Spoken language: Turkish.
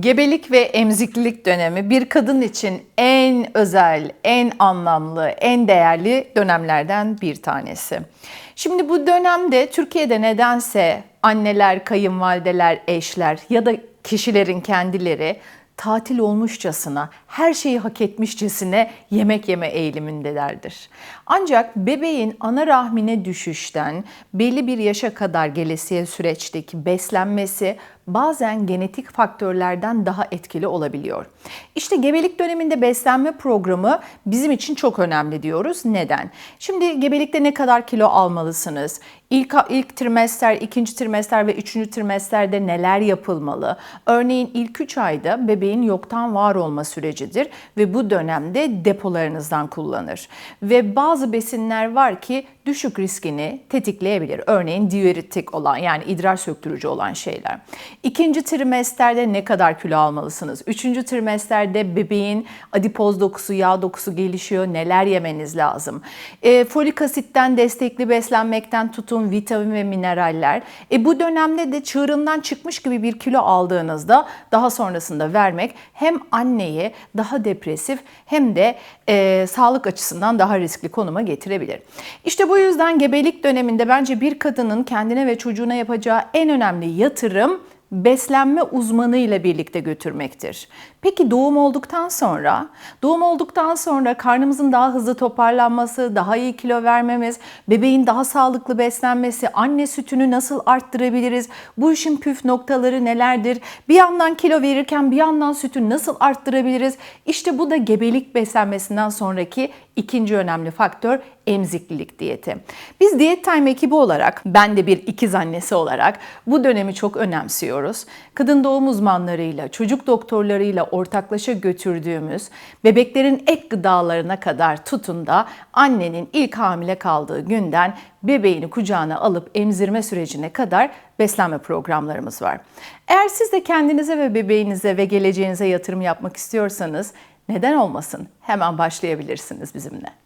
Gebelik ve emziklilik dönemi bir kadın için en özel, en anlamlı, en değerli dönemlerden bir tanesi. Şimdi bu dönemde Türkiye'de nedense anneler, kayınvalideler, eşler ya da kişilerin kendileri tatil olmuşçasına, her şeyi hak etmişçesine yemek yeme eğilimindelerdir. Ancak bebeğin ana rahmine düşüşten belli bir yaşa kadar gelesiye süreçteki beslenmesi bazen genetik faktörlerden daha etkili olabiliyor. İşte gebelik döneminde beslenme programı bizim için çok önemli diyoruz. Neden? Şimdi gebelikte ne kadar kilo almalısınız? İlk, ilk trimester, ikinci trimester ve üçüncü trimesterde neler yapılmalı? Örneğin ilk 3 ayda bebeğin yoktan var olma sürecidir ve bu dönemde depolarınızdan kullanır. Ve bazı besinler var ki düşük riskini tetikleyebilir. Örneğin diüretik olan yani idrar söktürücü olan şeyler. İkinci trimesterde ne kadar kilo almalısınız? Üçüncü trimesterde bebeğin adipoz dokusu, yağ dokusu gelişiyor. Neler yemeniz lazım? E, folik asitten destekli beslenmekten tutun vitamin ve mineraller. E, bu dönemde de çığırından çıkmış gibi bir kilo aldığınızda daha sonrasında vermek hem anneye daha depresif hem de e, sağlık açısından daha riskli konuma getirebilir. İşte bu yüzden gebelik döneminde bence bir kadının kendine ve çocuğuna yapacağı en önemli yatırım beslenme uzmanı ile birlikte götürmektir. Peki doğum olduktan sonra? Doğum olduktan sonra karnımızın daha hızlı toparlanması, daha iyi kilo vermemiz, bebeğin daha sağlıklı beslenmesi, anne sütünü nasıl arttırabiliriz? Bu işin püf noktaları nelerdir? Bir yandan kilo verirken bir yandan sütü nasıl arttırabiliriz? İşte bu da gebelik beslenmesinden sonraki ikinci önemli faktör emziklilik diyeti. Biz Diyet Time ekibi olarak, ben de bir ikiz annesi olarak bu dönemi çok önemsiyoruz. Kadın doğum uzmanlarıyla, çocuk doktorlarıyla ortaklaşa götürdüğümüz bebeklerin ek gıdalarına kadar tutun da annenin ilk hamile kaldığı günden bebeğini kucağına alıp emzirme sürecine kadar beslenme programlarımız var. Eğer siz de kendinize ve bebeğinize ve geleceğinize yatırım yapmak istiyorsanız neden olmasın? Hemen başlayabilirsiniz bizimle.